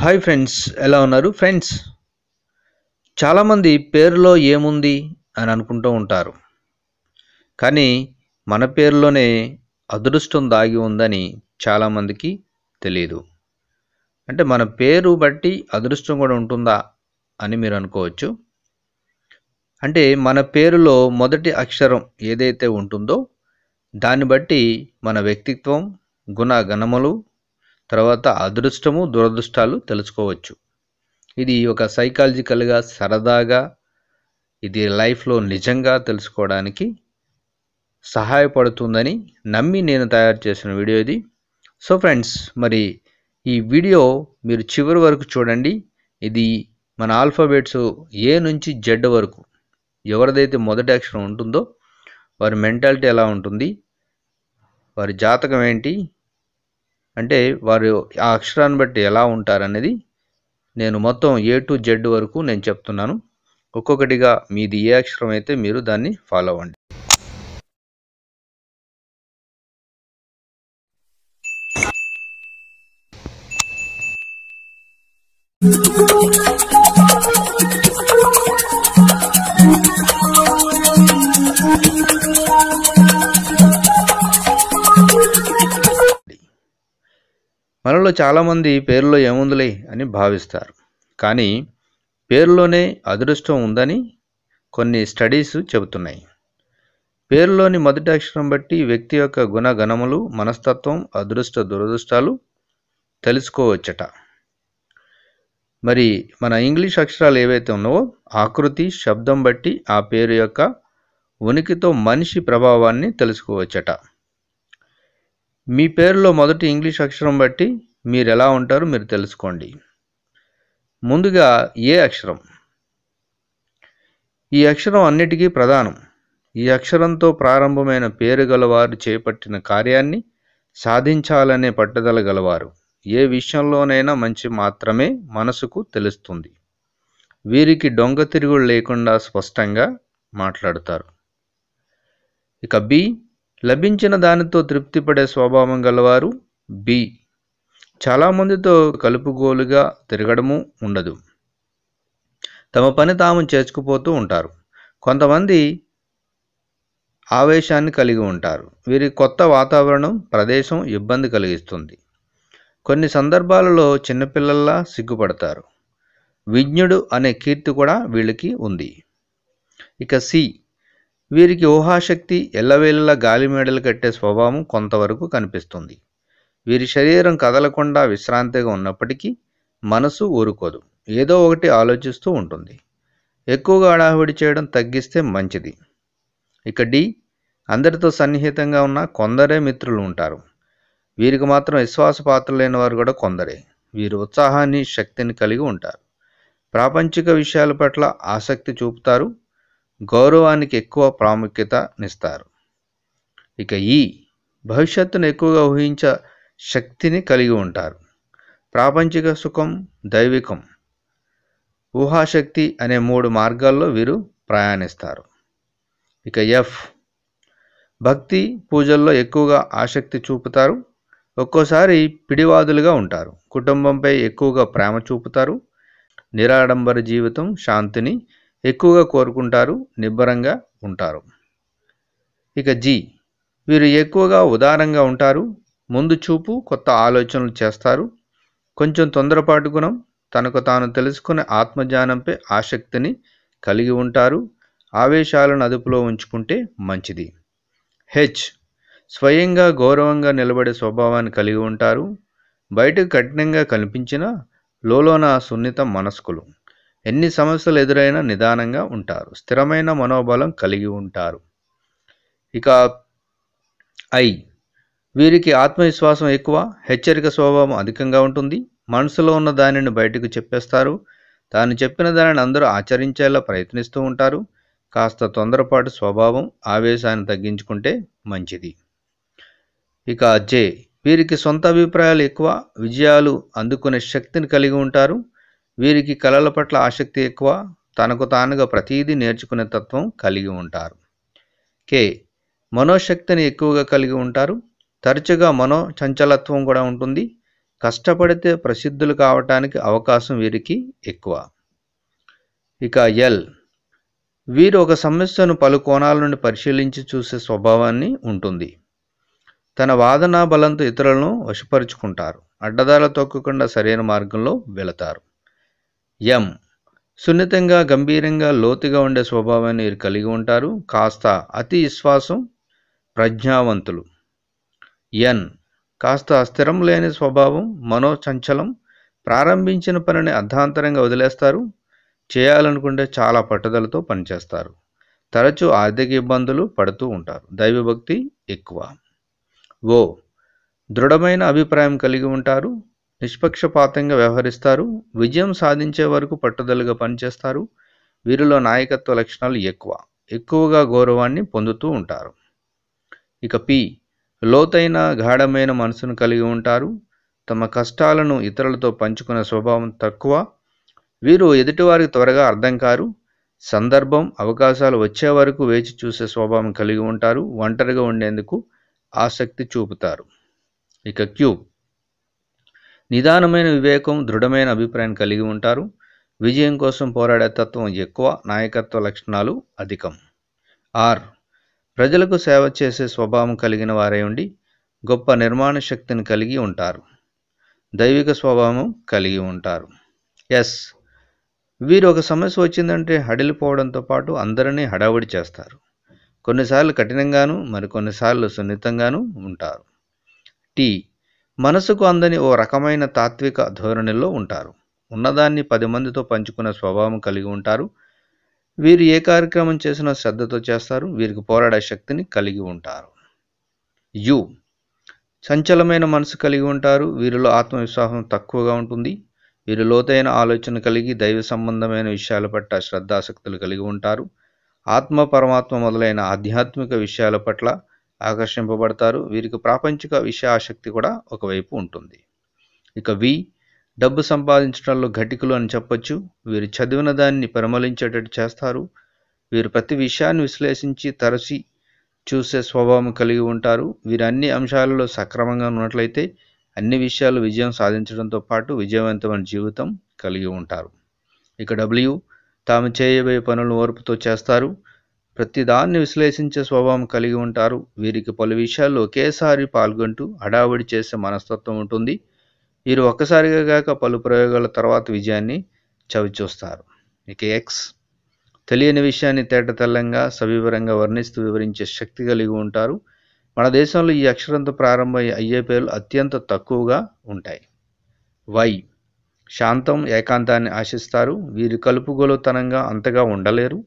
Hi friends ఎలా ఉన్నారు? Friends చాలామంది పేరులో ఏముంది అని అనుకుంటూ ఉంటారు. కానీ మన పేరులోనే అదృష్టం దాగి ఉందని చాలామందికి తెలియదు అంటే మన పేరు బట్టి అదృష్టం కూడా ఉంటుందా అని మీరు అనుకోవచ్చు. అంటే మన పేరులో మొదటి అక్షరం ఏదైతే ఉంటుందో దాన్ని బట్టి మన వ్యక్తిత్వం గుణగణములు తర్వాత అదృష్టము దురదృష్టాలు తెలుసుకోవచ్చు. ఇది ఒక సైకాలజికల్గా సరదాగా ఇది లైఫ్లో నిజంగా తెలుసుకోవడానికి సహాయపడుతుందని నమ్మి నేను తయారు చేసిన వీడియో ఇది. సో ఫ్రెండ్స్ మరి ఈ వీడియో మీరు చివరి వరకు చూడండి. ఇది మన ఆల్ఫాబెట్స్ ఏ నుంచి జెడ్ వరకు ఎవరిదైతే మొదటి అక్షరం ఉంటుందో వారి మెంటాలిటీ ఎలా ఉంటుంది వారి జాతకం ఏంటి అంటే వారు ఆ అక్షరాన్ని బట్టి ఎలా ఉంటారనేది నేను మొత్తం ఏ టు జెడ్ వరకు నేను చెప్తున్నాను. ఒక్కొక్కటిగా మీది ఏ అక్షరం అయితే మీరు దాన్ని ఫాలో అవ్వండి. మనలో చాలామంది పేరులో ఏముందిలే అని భావిస్తారు. కానీ పేరులోనే అదృష్టం ఉందని కొన్ని స్టడీస్ చెబుతున్నాయి. పేరులోని మొదటి అక్షరం బట్టి వ్యక్తి యొక్క గుణగణములు మనస్తత్వం అదృష్ట దురదృష్టాలు తెలుసుకోవచ్చట. మరి మన ఇంగ్లీష్ అక్షరాలు ఏవైతే ఉన్నావో ఆకృతి శబ్దం బట్టి ఆ పేరు యొక్క ఉనికితో మనిషి ప్రభావాన్ని తెలుసుకోవచ్చట. మీ పేరులో మొదటి ఇంగ్లీష్ అక్షరం బట్టి మీరు ఎలా ఉంటారో మీరు తెలుసుకోండి. ముందుగా ఏ అక్షరం? ఈ అక్షరం అన్నిటికీ ప్రధానం. ఈ అక్షరంతో ప్రారంభమైన పేరు గలవారు చేపట్టిన కార్యాన్ని సాధించాలనే పట్టుదల గలవారు. ఏ విషయంలోనైనా మంచి మాత్రమే మనసుకు తెలుస్తుంది. వీరికి దొంగ తిరుగుడు లేకుండా స్పష్టంగా మాట్లాడతారు. ఇక బి లభించిన దానితో తృప్తిపడే స్వభావం గలవారు బి. చాలామందితో కలుపుగోలుగా తిరగడము ఉండదు. తమ పని తాము చేసుకుపోతూ ఉంటారు. కొంతమంది ఆవేశాన్ని కలిగి ఉంటారు. వీరి కొత్త వాతావరణం ప్రదేశం ఇబ్బంది కలిగిస్తుంది. కొన్ని సందర్భాలలో చిన్నపిల్లల్లా సిగ్గుపడతారు. విజ్ఞుడు అనే కీర్తి కూడా వీళ్ళకి ఉంది. ఇక సి. వీరికి ఊహాశక్తి ఎల్లవేళలా గాలిమేడలు కట్టే స్వభావం కొంతవరకు కనిపిస్తుంది. వీరి శరీరం కదలకుండా విశ్రాంతిగా ఉన్నప్పటికీ మనసు ఊరుకోదు. ఏదో ఒకటి ఆలోచిస్తూ ఉంటుంది. ఎక్కువగా హడావిడి చేయడం తగ్గిస్తే మంచిది. ఇక డి అందరితో సన్నిహితంగా ఉన్న కొందరే మిత్రులు ఉంటారు. వీరికి మాత్రం విశ్వాస పాత్ర లేని వారు కూడా కొందరే. వీరు ఉత్సాహాన్ని శక్తిని కలిగి ఉంటారు. ప్రాపంచిక విషయాల పట్ల ఆసక్తి చూపుతారు. గౌరవానికి ఎక్కువ ప్రాముఖ్యతనిస్తారు ఇక ఈ భవిష్యత్తును ఎక్కువగా ఊహించ శక్తిని కలిగి ఉంటారు. ప్రాపంచిక సుఖం దైవికం ఊహాశక్తి అనే మూడు మార్గాల్లో వీరు ప్రయాణిస్తారు. ఇక ఎఫ్ భక్తి పూజల్లో ఎక్కువగా ఆసక్తి చూపుతారు. ఒక్కోసారి పిడివాదులుగా ఉంటారు. కుటుంబంపై ఎక్కువగా ప్రేమ చూపుతారు. నిరాడంబర జీవితం శాంతిని ఎక్కువగా కోరుకుంటారు నిబ్బరంగా ఉంటారు. ఇక జి. వీరు ఎక్కువగా ఉదారంగా ఉంటారు ముందు చూపు కొత్త ఆలోచనలు చేస్తారు. కొంచెం తొందరపాటు గుణం తనకు తాను తెలుసుకునే ఆత్మజ్ఞానంపై ఆసక్తిని కలిగి ఉంటారు. ఆవేశాలను అదుపులో ఉంచుకుంటే మంచిది. హెచ్. స్వయంగా గౌరవంగా నిలబడే స్వభావాన్ని కలిగి ఉంటారు. బయటకు కఠినంగా కనిపించిన లోలోన సున్నిత మనస్కులు. ఎన్ని సమస్యలు ఎదురైనా నిదానంగా ఉంటారు స్థిరమైన మనోబలం కలిగి ఉంటారు. ఇక ఐ వీరికి ఆత్మవిశ్వాసం ఎక్కువ హెచ్చరిక స్వభావం అధికంగా ఉంటుంది. మనసులో ఉన్న దానిని బయటకు చెప్పేస్తారు. తాను చెప్పిన దానిని అందరూ ఆచరించేలా ప్రయత్నిస్తూ ఉంటారు. కాస్త తొందరపాటు స్వభావం ఆవేశాన్ని తగ్గించుకుంటే మంచిది. ఇక జే వీరికి సొంత అభిప్రాయాలు ఎక్కువ విజయాలు అందుకునే శక్తిని కలిగి ఉంటారు. వీరికి కళల పట్ల ఆసక్తి ఎక్కువ తనకు తానుగా ప్రతీదీ నేర్చుకునే తత్వం కలిగి ఉంటారు. కే. మనోశక్తిని ఎక్కువగా కలిగి ఉంటారు. తరచుగా మనో చంచలత్వం కూడా ఉంటుంది. కష్టపడితే ప్రసిద్ధులు కావటానికి అవకాశం వీరికి ఎక్కువ. ఇక ఎల్. వీరు ఒక సమస్యను పలు కోణాల నుండి పరిశీలించి చూసే స్వభావాన్ని ఉంటుంది. తన వాదనా బలంతో ఇతరులను వశపరుచుకుంటారు. అడ్డదాల తొక్కకుండా సరైన మార్గంలో వెళతారు. ఎం. సున్నితంగా గంభీరంగా లోతుగా ఉండే స్వభావాన్ని వీరు కలిగి ఉంటారు. కాస్త అతి విశ్వాసం ప్రజ్ఞావంతులు. ఎన్. కాస్త స్థిరం లేని స్వభావం మనోచంచలం ప్రారంభించిన పనిని అర్ధాంతరంగా వదిలేస్తారు. చేయాలనుకుంటే చాలా పట్టుదలతో పనిచేస్తారు. తరచూ ఆర్థిక ఇబ్బందులు పడుతూ ఉంటారు. దైవభక్తి ఎక్కువ. ఓ. దృఢమైన అభిప్రాయం కలిగి ఉంటారు. నిష్పక్షపాతంగా వ్యవహరిస్తారు. విజయం సాధించే వరకు పట్టుదలగా పనిచేస్తారు. వీరిలో నాయకత్వ లక్షణాలు ఎక్కువ. ఎక్కువగా గౌరవాన్ని పొందుతూ ఉంటారు. ఇక పి. లోతైన గాఢమైన మనసును కలిగి ఉంటారు. తమ కష్టాలను ఇతరులతో పంచుకునే స్వభావం తక్కువ. వీరు ఎదుటివారికి త్వరగా అర్థం కారు. సందర్భం అవకాశాలు వచ్చే వరకు వేచి చూసే స్వభావం కలిగి ఉంటారు. ఒంటరిగా ఉండేందుకు ఆసక్తి చూపుతారు. ఇక క్యూ. నిదానమైన వివేకం దృఢమైన అభిప్రాయం కలిగి ఉంటారు. విజయం కోసం పోరాడే తత్వం ఎక్కువ నాయకత్వ లక్షణాలు అధికం. ఆర్. ప్రజలకు సేవ చేసే స్వభావం కలిగిన వారై ఉండి గొప్ప నిర్మాణ శక్తిని కలిగి ఉంటారు. దైవిక స్వభావం కలిగి ఉంటారు. ఎస్. వీరు ఒక సమస్య వచ్చిందంటే హడిలిపోవడంతో పాటు అందరినీ హడావుడి చేస్తారు. కొన్నిసార్లు కఠినంగాను మరికొన్నిసార్లు సున్నితంగాను ఉంటారు. టీ. మనసుకు అందని ఓ రకమైన తాత్విక ధోరణిలో ఉంటారు. ఉన్నదాన్ని పది మందితో పంచుకునే స్వభావం కలిగి ఉంటారు. వీరు ఏ కార్యక్రమం చేసినా శ్రద్ధతో చేస్తారు. వీరికి పోరాడే శక్తిని కలిగి ఉంటారు. యు. చంచలమైన మనసు కలిగి ఉంటారు. వీరిలో ఆత్మవిశ్వాసం తక్కువగా ఉంటుంది. వీరు లోతైన ఆలోచన కలిగి దైవ సంబంధమైన విషయాల పట్ల శ్రద్ధాసక్తులు కలిగి ఉంటారు. ఆత్మ పరమాత్మ మొదలైన ఆధ్యాత్మిక విషయాల పట్ల ఆకర్షింపబడతారు. వీరికి ప్రాపంచిక విషయ ఆసక్తి కూడా ఒకవైపు ఉంటుంది. ఇక వి డబ్బు సంపాదించడంలో ఘటికులు అని చెప్పొచ్చు. వీరు చదివిన దాన్ని పరిమళించేటట్టు చేస్తారు. వీరు ప్రతి విషయాన్ని విశ్లేషించి తరచి చూసే స్వభావం కలిగి ఉంటారు. వీరు అన్ని అంశాలలో సక్రమంగా ఉన్నట్లయితే అన్ని విషయాలు విజయం సాధించడంతో పాటు విజయవంతమైన జీవితం కలిగి ఉంటారు. ఇక డబ్ల్యూ తాము చేయబోయే పనులను ఓర్పుతో చేస్తారు. ప్రతిదాన్ని విశ్లేషించే స్వభావం కలిగి ఉంటారు. వీరికి పలు విషయాల్లో ఒకేసారి పాల్గొంటూ హడావిడి చేసే మనస్తత్వం ఉంటుంది. వీరు ఒక్కసారిగా కాక పలు ప్రయోగాల తర్వాత విజయాన్ని చవిచూస్తారు. ఇక ఎక్స్ తెలియని విషయాన్ని తేటతెల్లంగా సవివరంగా వర్ణిస్తూ వివరించే శక్తి కలిగి ఉంటారు. మన దేశంలో ఈ అక్షరంతో ప్రారంభ అయ్యే పేర్లు అత్యంత తక్కువగా ఉంటాయి. వై శాంతం ఏకాంతాన్ని ఆశిస్తారు. వీరు కలుపుగోలుతనంగా అంతగా ఉండలేరు.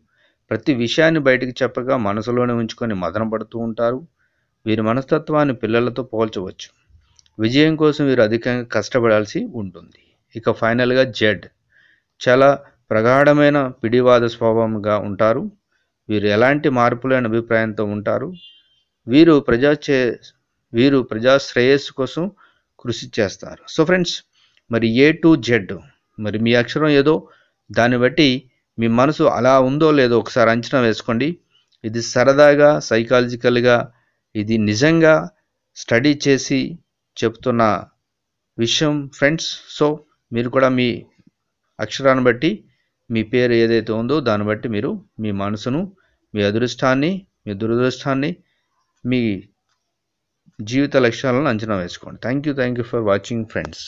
ప్రతి విషయాన్ని బయటికి చెప్పగా మనసులోనే ఉంచుకొని మదన పడుతూ ఉంటారు. వీరి మనస్తత్వాన్ని పిల్లలతో పోల్చవచ్చు. విజయం కోసం వీరు అధికంగా కష్టపడాల్సి ఉంటుంది. ఇక ఫైనల్గా జెడ్. చాలా ప్రగాఢమైన పిడివాద స్వభావంగా ఉంటారు. వీరు ఎలాంటి మార్పులైన అభిప్రాయంతో ఉంటారు. వీరు ప్రజా చే వీరు ప్రజా శ్రేయస్సు కోసం కృషి చేస్తారు. సో ఫ్రెండ్స్ మరి ఏ టు జెడ్? మరి మీ అక్షరం ఏదో? దాన్ని బట్టి మీ మనసు అలా ఉందో లేదో ఒకసారి అంచనా వేసుకోండి. ఇది సరదాగా సైకాలజికల్గా ఇది నిజంగా స్టడీ చేసి చెప్తున్న విషయం ఫ్రెండ్స్ సో మీరు కూడా మీ అక్షరాన్ని బట్టి మీ పేరు ఏదైతే ఉందో దాన్ని బట్టి మీరు మీ మనసును మీ అదృష్టాన్ని మీ దురదృష్టాన్ని మీ జీవిత లక్ష్యాలను అంచనా వేసుకోండి. Thank you thank you for watching friends